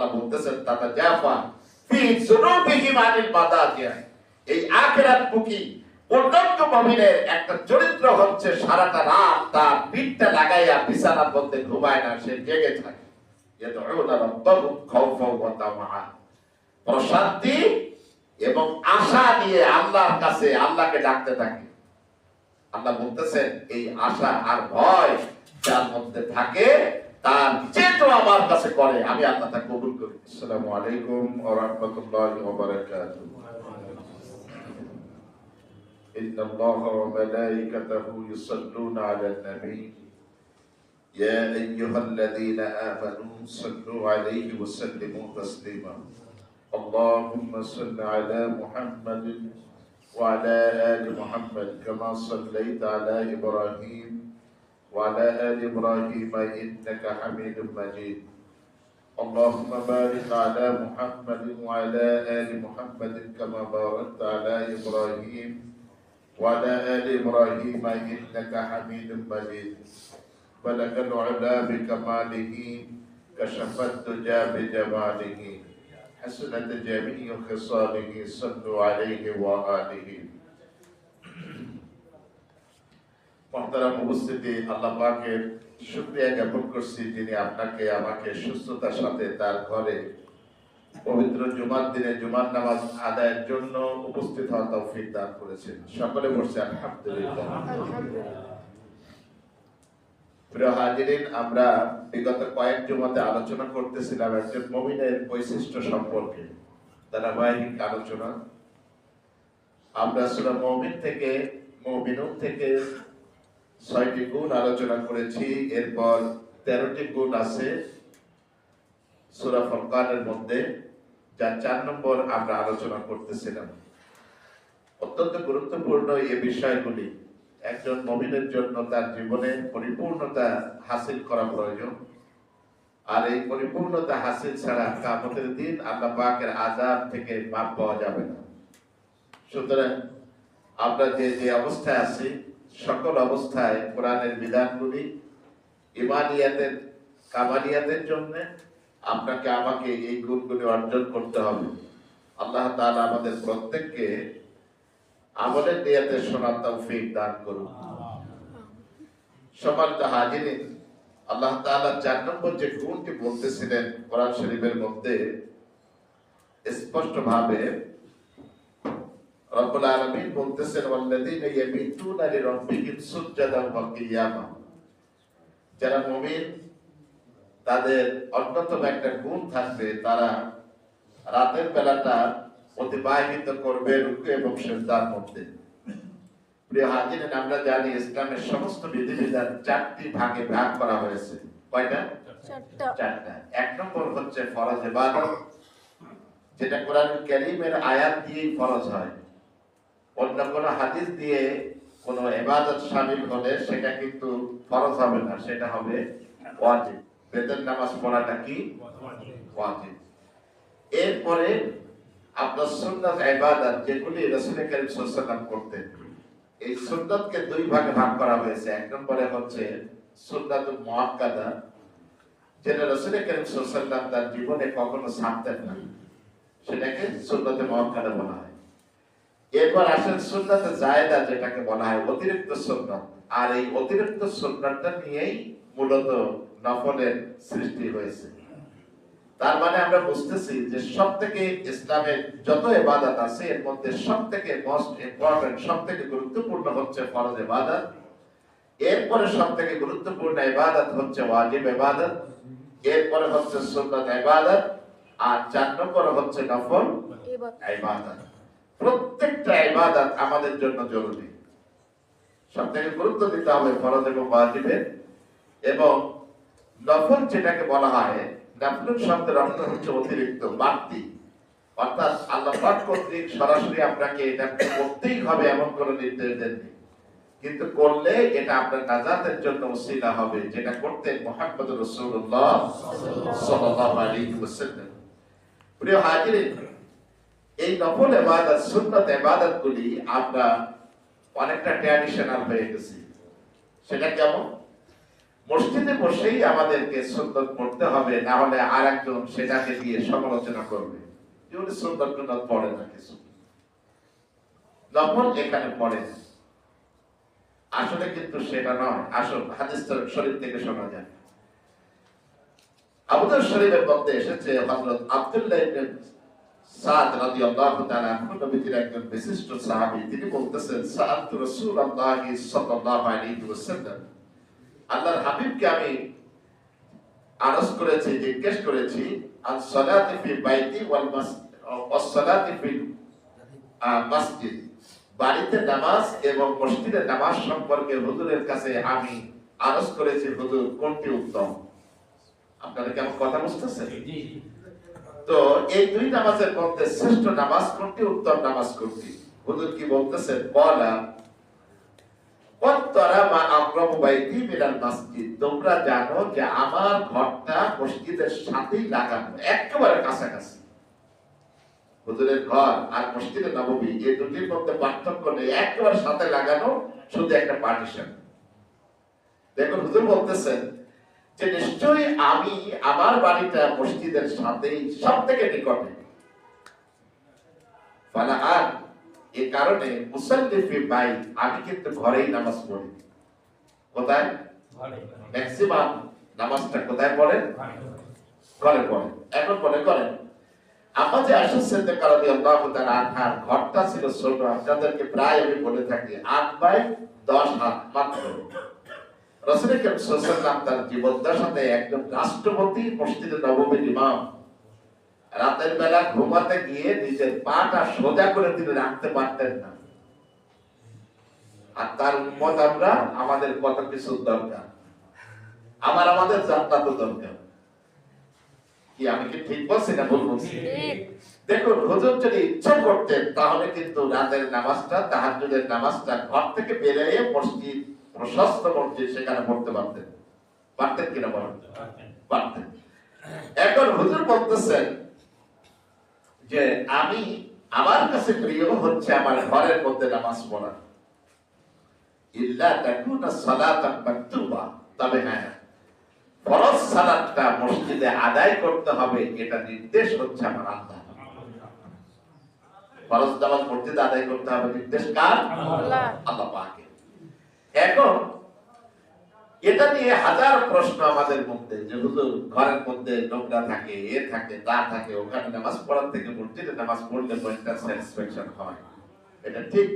আল্লাহ বলতেছেন, তাতা জাফা ফি এই আখিরাত মুখী মুমিনের একটা চরিত্র হচ্ছে সারাটা রাত তার পিঠটা লাগাইয়া বিছানার মধ্যে ঘুমায় না, সে জেগে থাকে। প্রশান্তি এবং আশা নিয়ে আল্লাহর কাছে আল্লাহকে ডাকতে থাকে। আল্লাহ বলতেছেন, এই আশা আর ভয় যার মধ্যে থাকে তার যেহেতু আমার কাছে করে আমি আল্লাহ তা কবুল করি আসসালামু আলাইকুম ওয়া রাহমাতুল্লাহি ওয়া বারাকাতুহু إن الله وملائكته يصلون على النبي يا أيها الذين آمنوا صلوا عليه وسلموا تسليما اللهم صل على محمد وعلى آل محمد كما صليت على إبراهيم وعلى آل إبراهيم إنك حميد مجيد. اللهم بارك على محمد وعلى آل محمد كما باركت على إبراهيم وعلى آل إبراهيم إنك حميد مجيد. بلغ العلا بكماله كشف الدجى بجماله حسنت جميع خصاله صلوا عليه وآله. মহতারাম উপস্থিতি, আল্লাহ পাকের শুক্রিয়া জ্ঞাপন করছি যিনি আপনাকে, আমাকে সুস্থতার সাথে তার ঘরে পবিত্র জুমার দিনে জুমার নামাজ আদায়ের জন্য উপস্থিত হওয়া তৌফিক দান করেছেন। সকলে বলছে, আলহামদুলিল্লাহ। প্রিয় হাজিরিন, আমরা বিগত কয়েক জুমাতে আলোচনা করতেছিলাম একজন মমিনের বৈশিষ্ট্য সম্পর্কে, ধারাবাহিক আলোচনা। আমরা সুরা মমিন থেকে, মমিনুন থেকে ছয়টি গুণ আলোচনা করেছি, এরপর তেরোটি গুণ আছে সুরা ফরকানের মধ্যে, যা চার নম্বর আমরা আলোচনা করতেছিলাম। অত্যন্ত গুরুত্বপূর্ণ এই বিষয়গুলি, একজন মমিনের জন্য তার জীবনে পরিপূর্ণতা হাসিল করা প্রয়োজন, আর এই পরিপূর্ণতা হাসিল ছাড়া কামতের দিন আল্লাহ পাকের আজাব থেকে মাপ পাওয়া যাবে না। সুতরাং আমরা যে যে অবস্থায় আছি সকল অবস্থায় কোরআনের বিধানগুলি ইমানিয়াতের কামালিয়াতের জন্য আপনাকে, আমাকে এই গুণগুলি অর্জন করতে হবে। আল্লাহ তাআলা আমাদের প্রত্যেককে আমলের নিয়াতে শোনার তৌফিক দান করুন। সম্মানিত হাজিরিন আল্লাহ তাআলা চার নম্বর যে গুণটি বলতেছিলেন কোরআন শরীফের মধ্যে, স্পষ্টভাবে ভাবে রব্বুল আলামিন বলতেছেন ওয়াল্লাযীনা ইয়াবিতুনা লিরাব্বিহিম সুজদান ওয়া কিয়ামা। যারা মুমিন তাদের অন্যতম একটা গুণ থাকবে তারা রাতের বেলাটা অতিবাহিত করবে রুকু এবং সেজদার মধ্যে। প্রিয় হাজিরেন আমরা জানি ইসলামের সমস্ত বিধিবিধান চারটি ভাগে ভাগ করা হয়েছে। কয়টা? চারটা। এক নম্বর হচ্ছে ফরজ ইবাদত যেটা কোরআন কারীমের আয়াত দিয়েই ফরজ হয়। অন্য কোন হাদিস দিয়ে কোন ইবাদত শামিল হলে সেটা কিন্তু ফরজ হবে না, সেটা হবে ওয়াজিব। বেতন নামাজ পড়াটা কি? ওয়াজিব। এরপরে আপনার সুন্নাত, ইবাদত যেগুলি রাসূল করিম সাল্লাল্লাহু করতেন, এই সুন্নাতকে দুই ভাগে ভাগ করা হয়েছে। এক নম্বরে হচ্ছে সুন্নাতুল মুআক্কাদা, যেটা রাসূল করিম সাল্লাল্লাহু তার জীবনে কখনো ছাড়তেন না। সেটাকে সুন্নাতে মুআক্কাদা বলা হয়। এরপর আসেন সুন্নাতে জায়েদা যেটাকে বলা হয় অতিরিক্ত সুন্নাত। আর এই অতিরিক্ত সুন্নাতটা নিয়েই মূলত নফলের সৃষ্টি হয়েছে। তার মানে আমরা বুঝতেছি যে সব থেকে ইসলামের যত ইবাদত আছে এর মধ্যে সব থেকে মোস্ট ইম্পর্টেন্ট সব থেকে গুরুত্বপূর্ণ হচ্ছে ফরজ ইবাদত। এরপরে সব থেকে গুরুত্বপূর্ণ ইবাদত হচ্ছে ওয়াজিব ইবাদত। এরপরে হচ্ছে সুন্নাত ইবাদত। আর চার নম্বর হচ্ছে নফল এবার ইবাদত। প্রত্যেকটা ইবাদত আমাদের জন্য জরুরি। সব থেকে গুরুত্ব দিতে হবে ফরজ এবং ওয়াজিবের। এবং নফল যেটাকে বলা হয় নফল শব্দের অর্থ হচ্ছে অতিরিক্ত, বাড়তি। অর্থাৎ আল্লাহ পাক কর্তৃক সরাসরি আপনাকে এটা করতেই হবে এমন কোনো নির্দেশ দেননি। কিন্তু করলে এটা আপনার নাজাতের জন্য ওসিলা হবে, যেটা করতেন মোহাম্মদ রাসূলুল্লাহ সাল্লাল্লাহু আলাইহি ওয়াসাল্লাম। প্রিয় হাজিরিন এই নফল ইবাদত, সুন্নাত ইবাদত গুলি আমরা অনেকটা ট্র্যাডিশনাল হয়ে গেছি। সেটা কেমন? মসজিদে বসেই আমাদেরকে সুন্দর পড়তে হবে, না হলে আর একজন সেটাকে দিয়ে সমালোচনা করবে। যে সুন্দর টুন্দর পড়ে না কিছু। নফল এখানে পড়ে আসলে কিন্তু সেটা নয়। আসল হাদিস শরীফ থেকে শোনা যায়। আবুদার শরীফের মধ্যে এসেছে হযরত আব্দুল্লাহ সাদ রাদিয়াল্লাহু তাআলা আনহু নবীজির একজন বিশিষ্ট সাহাবী, তিনি বলতেছেন সাআত রাসূলুল্লাহ সাল্লাল্লাহু আলাইহি ওয়াসাল্লাম। আল্লাহর হাবিবকে আমি আরজ করেছি, জিজ্ঞেস করেছি আন সালাতি ফি বাইতি ওয়াল মাসজিদ ওয়াস সালাতি ফি মসজিদ। বাড়িতে নামাজ এবং মসজিদে নামাজ সম্পর্কে হুজুরের কাছে আমি আরজ করেছি, হুজুর কোনটি উত্তম? আপনারা কেমন কথা বুঝতেছেন? তো এই দুই নামাজের মধ্যে শ্রেষ্ঠ নামাজ কোনটি, উত্তম নামাজ কোনটি? হুজুর কি বলতেছেন বলা তোমরা জানো যে আমার ঘরটা মসজিদের সাথেই লাগানো, একেবারে কাছাকাছি। হুজুরের ঘর আর মসজিদে নববী এই দুটির মধ্যে পার্থক্য নেই, একেবারে সাথে লাগানো, শুধু একটা পার্টিশন। দেখুন, হুজুর বলতেছেন যে নিশ্চয়ই আমি আমার বাড়িটা মসজিদের সাথেই সব থেকে নিকটে। ফালা আর এ কারণে মুসাল্লিফি বাই আমি কিন্তু ঘরেই নামাজ পড়ি। কোথায়? ম্যাক্সিমাম নামাজটা কোথায় পড়েন ঘরে। পড়েন এখন মনে করেন আমার যে আসল সেদ্ধ কারণে আল্লাহ আনহার ঘরটা ছিল ছোট আপনাদেরকে প্রায় আমি বলে থাকি আট বাই দশ হাত মাত্র। রসুল সাল্লাল্লাহু তার জীবদ্দশাতে একজন রাষ্ট্রপতি মসজিদে নববীর ইমাম। রাতের বেলা ঘুমাতে গিয়ে নিজের পাটা সোজা করে তিনি রাখতে পারতেন না। আর তার উম্মত আমরা আমাদের কত কিছু দরকার। আমার আমাদের জান্নাত দরকার। কি আমি কি ঠিক বলছি না ভুল বলছি? দেখুন হুজুর যদি ইচ্ছা করতেন তাহলে কিন্তু রাতের নামাজটা তাহাজ্জুদের নামাজটা ঘর থেকে বেরিয়ে মসজিদ প্রশস্ত মসজিদ সেখানে পড়তে পারতেন। পারতেন কিনা বলেন? পারতেন। এখন হুজুর বলতেছেন যে আমি আমার কাছে প্রিয় হচ্ছে আমার ঘরের মধ্যে নামাজ পড়া। ইল্লা তাকুনা সালাতান মাকতুবা। তবে হ্যাঁ ফরজ সালাতটা মসজিদে আদায় করতে হবে এটা নির্দেশ হচ্ছে আমার আল্লাহ। ফরজ নামাজ মসজিদে আদায় করতে হবে নির্দেশ কার? আল্লাহ। আল্লাহ পাকের। এখন এটা নিয়ে হাজার প্রশ্ন আমাদের মধ্যে, যে হুজুর ঘরের মধ্যে নোংরা থাকে, এ থাকে, তা থাকে, ওখানে নামাজ পড়ার থেকে মসজিদে নামাজ পড়লে মনটা স্যাটিসফ্যাকশন হয়। এটা ঠিক,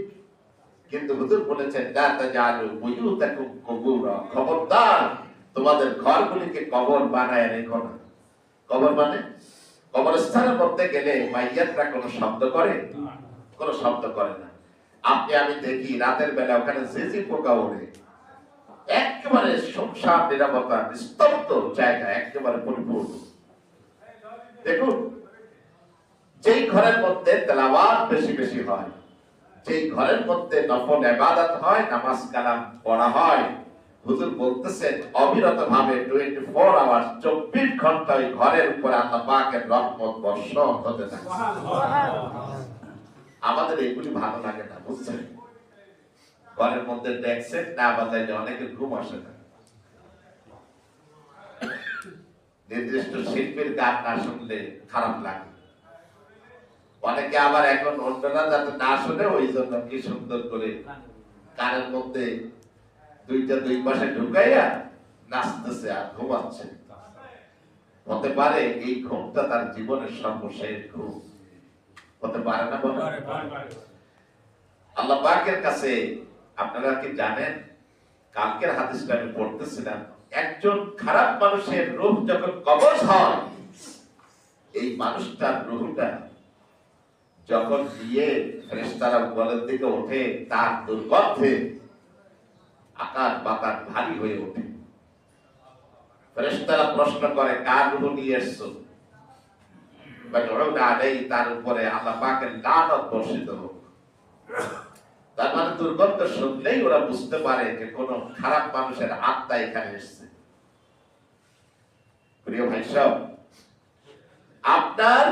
কিন্তু হুজুর বলেছেন, লা তাজালু বুয়ুতাকুম কুবুরা। খবরদার, তোমাদের ঘরগুলিকে কবর বানায় রেখো না। কবর মানে? কবরস্থানের মধ্যে গেলে মাইয়াতরা কোনো শব্দ করে? কোনো শব্দ করে না। আপনি আমি দেখি রাতের বেলা ওখানে জেজি পোকা ওড়ে। একেবারে সংসার নিরাপত্তা, নিস্তব্ধ জায়গা, একেবারে পরিপূর্ণ। দেখুন, যেই ঘরের মধ্যে তেলাওয়াত বেশি বেশি হয়, যেই ঘরের মধ্যে নফল ইবাদত হয়, নামাজ কালাম পড়া হয়, হুজুর বলতেছেন অবিরত ভাবে টোয়েন্টি ফোর আওয়ার্স চব্বিশ ঘণ্টা ওই ঘরের উপরে আল্লাহ পাকের রহমত বর্ষণ হতে থাকে আমাদের এগুলি ভালো লাগে না, বুঝছেন? ঘরের মধ্যে ডেক্সেট না বাজাইলে অনেকের ঘুম আসে না। নির্দিষ্ট শিল্পীর গান না শুনলে খারাপ লাগে। অনেকে আবার এখন অন্যরা যাতে না শুনে, ওই জন্য কি সুন্দর করে কানের মধ্যে দুইটা দুই পাশে ঢুকাইয়া নাচতেছে আর ঘুমাচ্ছে। হতে পারে এই ঘুমটা তার জীবনের সর্বশেষ ঘুম। হতে পারে না আল্লাহ পাকের কাছে আপনারা কি জানেন? কালকের হাদিসটা আমি পড়তেছিলাম। একজন খারাপ মানুষের রূহ যখন কবজ হয় এই মানুষটার রূহটা যখন গিয়ে ফেরেশতারা উপরের দিকে ওঠে তার দুর্গন্ধে আকাশ বাতাস ভারী হয়ে ওঠে। ফেরেশতারা প্রশ্ন করে কার রূহ নিয়ে এসছো? তার উপরে আল্লাহ পাকের হোক তার মানে দুর্গন্ধ শুনলেই ওরা বুঝতে পারে যে কোন খারাপ মানুষের আত্মা এখানে এসছে প্রিয় ভাই সব আপনার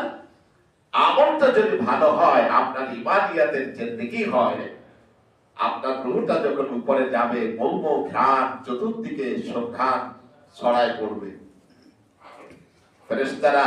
আমলটা যদি ভালো হয় আপনার ইমানিয়াতের জিন্দেগি হয় আপনার যখন উপরে যাবে মৌ মৌ ঘ্রাণ চতুর্দিকে ঘ্রাণ ছড়ায় পড়বে ফেরেশতারা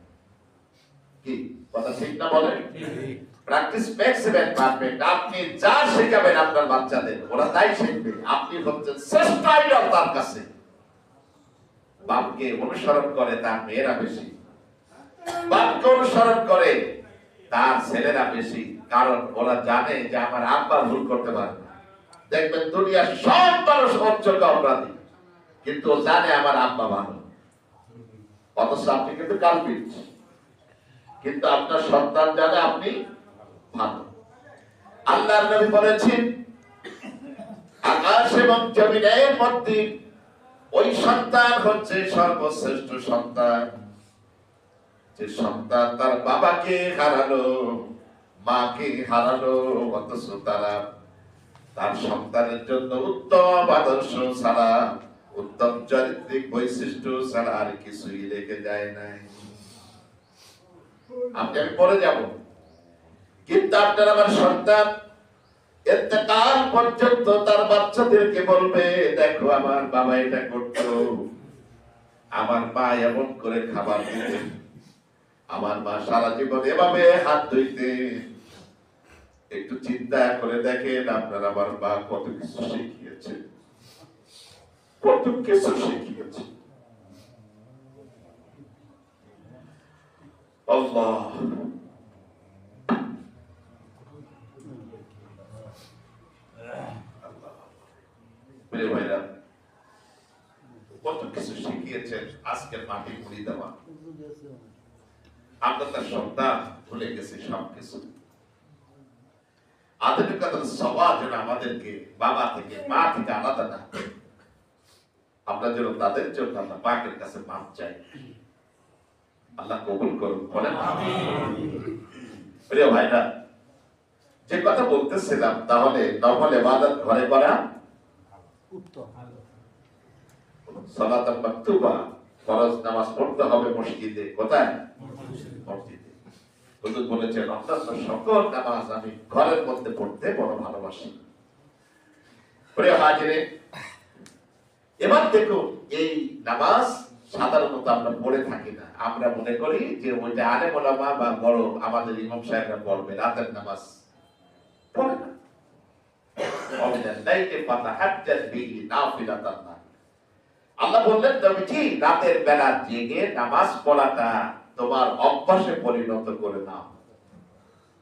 যা আপনার বাচ্চাদের, ওরা তাই শিখবে। আপনি বাপকে অনুসরণ করে, তার মেয়েরা বেশি। অনুসরণ করে, তার ছেলেরা বেশি। কারণ ওরা জানে যে আমার আব্বা ভুল করতে পারে দেখবেন দুনিয়ার সব মানুষ অযোগ্য অপরাধী। কিন্তু জানে আমার আব্বা ভালো। অথচ আপনি কিন্তু কালপিট। কিন্তু আপনার সন্তান জানে আপনি ভালো আল্লাহর নবী বলেছেন, আকাশ এবং জমিনের মধ্যে ওই সন্তান হচ্ছে সর্বশ্রেষ্ঠ সন্তান। যে সন্তান তার বাবাকে হারালো, মাকে হারালো, অথচ তারা তার সন্তানের জন্য উত্তম আদর্শ ছাড়া, উত্তম চারিত্রিক বৈশিষ্ট্য ছাড়া আর কিছুই রেখে যায় নাই। আপনি আমি পরে যাব। কিন্তু আপনার আমার সন্তান এতেকাল পর্যন্ত তার বাচ্চাদেরকে বলবে, দেখো, আমার বাবা এটা করতো। আমার মা এমন করে খাবার দিতে। আমার মা সারা জীবন এভাবে হাত ধুইতে। একটু চিন্তা করে দেখেন, আপনার আমার মা কত কিছু শিখিয়েছে। কত কিছু শিখিয়েছে। আল্লাহ। প্রিয় ভাইরা, কত কিছু শিখিয়েছেন আজকের মাটি মুড়ি দেওয়া। আমরা তার সন্তান ভুলে গেছি সব কিছু আধুনিকতার সমাজ যেন আমাদেরকে বাবা থেকে, মা থেকে আলাদা না। আমরা যেন তাদের জন্য আমরা পাকের কাছে মাপ চাই। আল্লাহ কবুল করুন বলেন প্রিয় ভাইরা যে কথা বলতেছিলাম তাহলে নফল ইবাদত ঘরে করা সালাত মাকতুবা ফরজ নামাজ পড়তে হবে মসজিদে কোথায়? মসজিদে। হুজুর বলেছেন অন্যান্য সকল নামাজ আমি ঘরের মধ্যে পড়তে বড় ভালোবাসি। প্রিয় হাজিরে এবার দেখো এই নামাজ সাধারণত আমরা পড়ে থাকি না। আমরা মনে করি যে ওইটা আলে মোলামা বা বড় আমাদের ইমাম সাহেবরা পড়বে রাতের নামাজ পড়ে না। আল্লাহ বললেন তুমি কি রাতের বেলা জেগে নামাজ পড়াটা তোমার অভ্যাসে পরিণত করে নাও।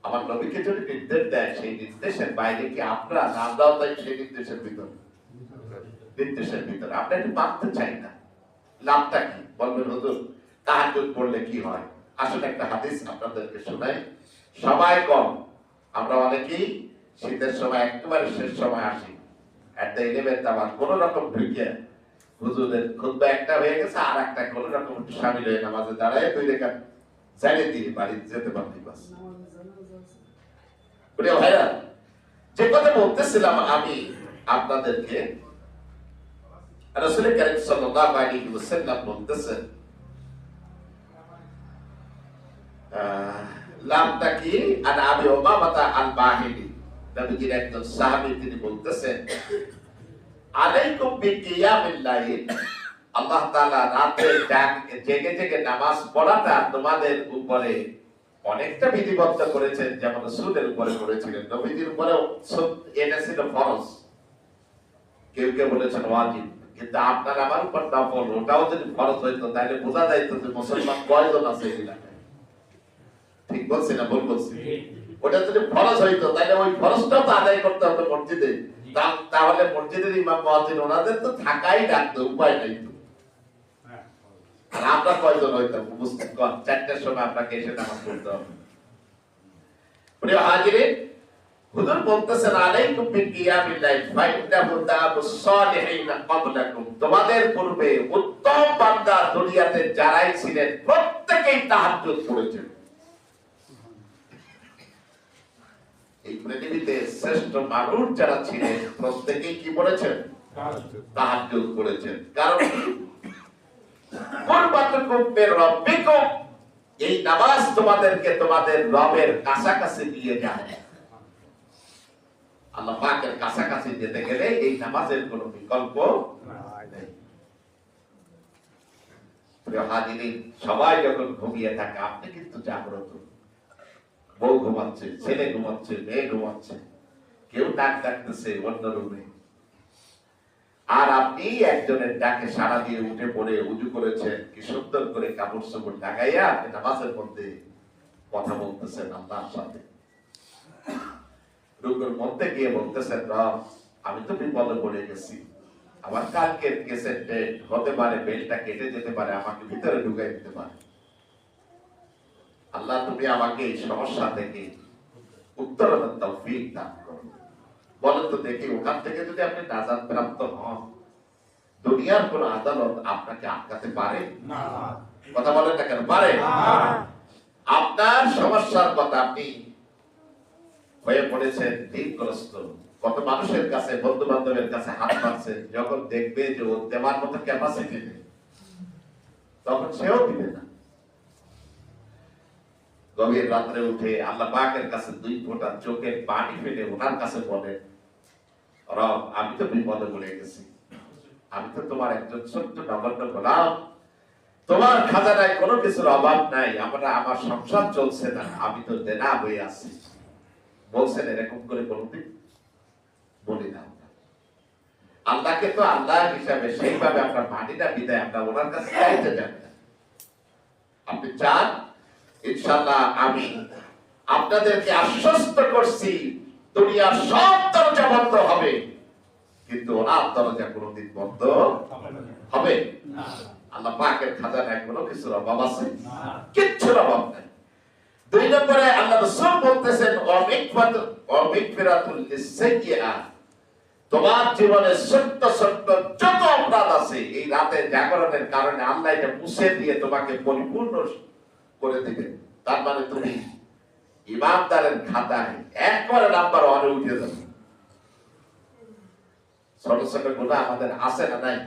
আমার নবীকে যদি নির্দেশ দেয়, সেই নির্দেশের বাইরে কি আপনারা আমরাও তাই সেই নির্দেশের ভিতরে? নির্দেশের ভিতরে। আমরা একটু মানতে চাই না। লাভটা কি? বলবেন, হুজুর, তাহাজ্জুদ পড়লে কি হয়? আসলে একটা হাদিস আপনাদেরকে শোনাই। সবাই কম, আমরা অনেকেই শীতের সময় একেবারে শেষ সময় আসি। এট দ্য ইলেভেন্থ আমার কোন রকম ঢুকে, হুজুরের খুদ্া একটা হয়ে গেছে, আর একটা কোন রকম সামিল হয়ে নামাজে দাঁড়ায় দুই রেখা জানিয়ে দিয়ে বাড়ি যেতে পারলি বাস। ভাইরা যে কথা বলতেছিলাম আমি আপনাদেরকে সাল্লাল্লাহু আলাইহি ওয়াসাল্লাম বলতেছেন আবি আল একজন সাহাবী তিনি বলতেছেন, আলাইকুম আল্লাহ তাআলা রাতে জাগ- জেগে জেগে নামাজ পড়াটা তোমাদের উপরে অনেকটা বিধিবদ্ধ করেছেন, যেমন রাসূলের উপরে করেছিলেন। নবীজির উপরে এটা ছিল ফরজ। কেউ কেউ বলেছেন ওয়াজিব। কিন্তু আপনার আমার উপর নফল ওটাও যদি ফরজ হইতো তাহলে বোঝা যাইতো যে মুসলমান কয়জন আছে এই এলাকায়। ঠিক বলছি না ভুল বলছি? ওটা যদি ফরজ হইতো তাহলে ওই ফরজটাও তো আদায় করতে হতো মসজিদে। তাহলে মসজিদের ইমাম মুয়াজ্জিন ওনাদের তো থাকাই লাগতো উপায় নাই তো। আর আমরা কয়জন হইতাম? বুঝতে চারটার সময় আপনাকে এসে নামাজ পড়তে হবে। প্রিয় হাজিরে হুজুর বলতেছেন আলাইকুম ফাইন্নাহু দাবুস সালিহিন ক্বাবলাকুম। তোমাদের পূর্বে উত্তম বান্দা দুনিয়াতে যারাই ছিলেন প্রত্যেকেই তাহাজ্জুদ করেছেন। এই পৃথিবীতে শ্রেষ্ঠ মানুষ যারা ছিলেন প্রত্যেকেই কি বলেছেন? তাহাজ্জুদ। করেছেন। কারণ কুরবাতুকুম মির এই নামাজ তোমাদেরকে তোমাদের রবের কাছাকাছি নিয়ে যায়। আল্লাহ পাকের কাছাকাছি যেতে গেলে এই নামাজের কোনো বিকল্প সবাই যখন ঘুমিয়ে থাকে, আপনি কিন্তু জাগ্রত। বউ ঘুমাচ্ছে, ছেলে ঘুমাচ্ছে, মেয়ে ঘুমাচ্ছে, কেউ ডাক ডাকতেছে অন্য রুমে। আর আপনি একজনের ডাকে সাড়া দিয়ে উঠে পড়ে উজু করেছেন, কি সুন্দর করে কাপড় চোপড় লাগাইয়া আপনি নামাজের মধ্যে কথা বলতেছেন আল্লাহর সাথে। রুকুর মধ্যে গিয়ে বলতেছেন রব আমি তো বিপদে পড়ে গেছি। আমার কালকের কেসের ডেট হতে পারে বেলটা কেটে যেতে পারে আমাকে ভিতরে ঢুকাই দিতে পারে। আল্লাহ তুমি আমাকে এই সমস্যা থেকে উত্তরণের তৌফিক দান করো। বলেন তো দেখি ওখান থেকে যদি আপনি নাজাদ প্রাপ্ত হন দুনিয়ার কোন আদালত আপনাকে আটকাতে পারে? কথা বলেন না কেন? পারে। আপনার সমস্যার কথা আপনি হয়ে পড়েছেন ঋণগ্রস্ত কত মানুষের কাছে বন্ধু বান্ধবের কাছে হাত পাচ্ছে যখন দেখবে যে ও দেওয়ার মতো ক্যাপাসিটি নেই, তখন সেও দিবে না। গভীর রাত্রে উঠে আল্লাহ পাকের কাছে দুই ফোঁটা চোখের পানি ফেলে ওনার কাছে বলেন রব, আমি তো বিপদে পড়ে গেছি। আমি তো তোমার একজন ছোট্ট নগণ্য গোলাম। তোমার খাজানায় কোনো কিছুর অভাব নাই। আমরা, আমার সংসার চলছে না। আমি তো দেনা হয়ে আছি। বলছেন এরকম করে বলতে বলি না আল্লাহকে তো আল্লাহ হিসাবে সেইভাবে মানি না বিদায় আমরা ওনার কাছে চাইতে যান না। আপনি চান? ইনশাল্লাহ আমি আপনাদেরকে আশ্বস্ত করছি দুনিয়ার সব দরজা বন্ধ হবে। কিন্তু ওনার দরজা কোনোদিন বন্ধ হবে? আল্লাহ পাকের খাজানায় কোনো কিছুর অভাব আছে? কিচ্ছুর অভাব নাই। দুই নম্বরে আল্লাহ রাসূল বলতেছেন, অমিকফাত অমিকফিরাতুল লিসাইয়্যাত তোমার জীবনে ছোট্ট ছোট্ট যত অপরাধ আছে, এই রাতে জাগরণের কারণে আল্লাহ এটা মুছে দিয়ে তোমাকে পরিপূর্ণ করে দিবে তার মানে তুমি ইমানদারের খাতায় একবারে নাম্বার ওয়ানে উঠে যাবে ছোট ছোট গুণা আমাদের আছে না নাই?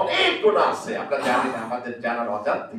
অনেক গুণা আছে, আমরা জানি না, আমাদের জানার অজান্তি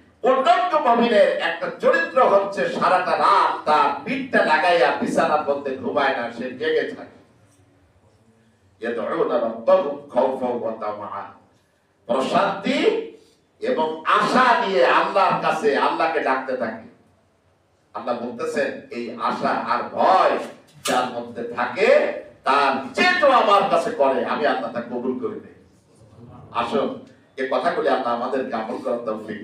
পূর্ণাঙ্গ মুমিনের একটা চরিত্র হচ্ছে সারাটা রাত তার পিঠটা লাগাইয়া বিছানার মধ্যে ঘুমায় না, সে জেগে থাকে। প্রশান্তি এবং আশা নিয়ে আল্লাহর কাছে আল্লাহকে ডাকতে থাকে। আল্লাহ বলতেছেন, এই আশা আর ভয় যার মধ্যে থাকে, তার যেহেতু আমার কাছে করে আমি আল্লাহ তা কবুল করে আসুন এই কথাগুলি আল্লাহ আমাদেরকে আমল করার তৌফিক